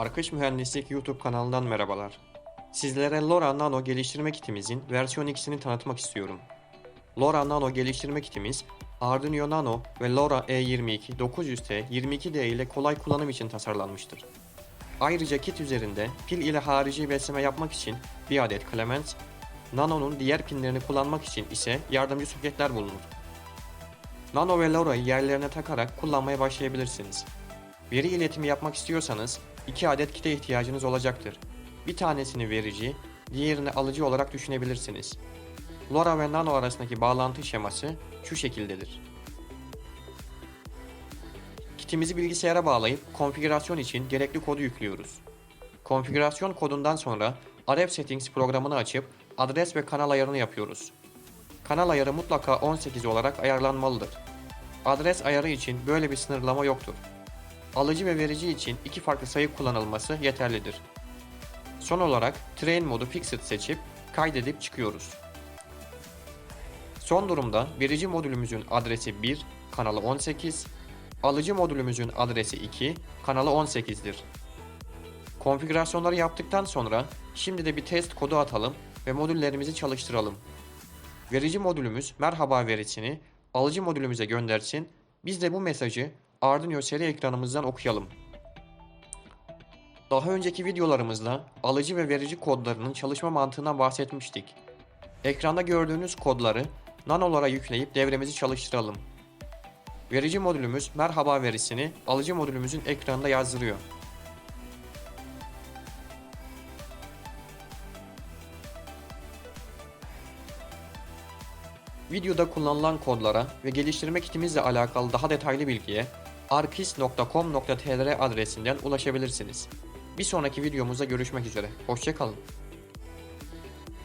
Arkış Mühendislik YouTube kanalından merhabalar. Sizlere LoRa Nano geliştirme kitimizin versiyon X'ini tanıtmak istiyorum. LoRa Nano geliştirme kitimiz Arduino Nano ve LoRa E22 900T 22D ile kolay kullanım için tasarlanmıştır. Ayrıca kit üzerinde pil ile harici besleme yapmak için bir adet Clement, Nano'nun diğer pinlerini kullanmak için ise yardımcı soketler bulunur. Nano ve LoRa'yı yerlerine takarak kullanmaya başlayabilirsiniz. Veri iletimi yapmak istiyorsanız iki adet kite ihtiyacınız olacaktır. Bir tanesini verici, diğerini alıcı olarak düşünebilirsiniz. LoRa ve Nano arasındaki bağlantı şeması şu şekildedir. Kitimizi bilgisayara bağlayıp konfigürasyon için gerekli kodu yüklüyoruz. Konfigürasyon kodundan sonra RF Settings programını açıp adres ve kanal ayarını yapıyoruz. Kanal ayarı mutlaka 18 olarak ayarlanmalıdır. Adres ayarı için böyle bir sınırlama yoktur. Alıcı ve verici için iki farklı sayı kullanılması yeterlidir. Son olarak Train modu Fixed seçip kaydedip çıkıyoruz. Son durumda verici modülümüzün adresi 1, kanalı 18, alıcı modülümüzün adresi 2, kanalı 18'dir. Konfigürasyonları yaptıktan sonra şimdi de bir test kodu atalım ve modüllerimizi çalıştıralım. Verici modülümüz merhaba verisini alıcı modülümüze göndersin. Biz de bu mesajı Arduino seri ekranımızdan okuyalım. Daha önceki videolarımızda alıcı ve verici kodlarının çalışma mantığından bahsetmiştik. Ekranda gördüğünüz kodları nanolara yükleyip devremizi çalıştıralım. Verici modülümüz merhaba verisini alıcı modülümüzün ekranında yazdırıyor. Videoda kullanılan kodlara ve geliştirme kitimizle alakalı daha detaylı bilgiye arkis.com.tr adresinden ulaşabilirsiniz. Bir sonraki videomuzda görüşmek üzere. Hoşçakalın.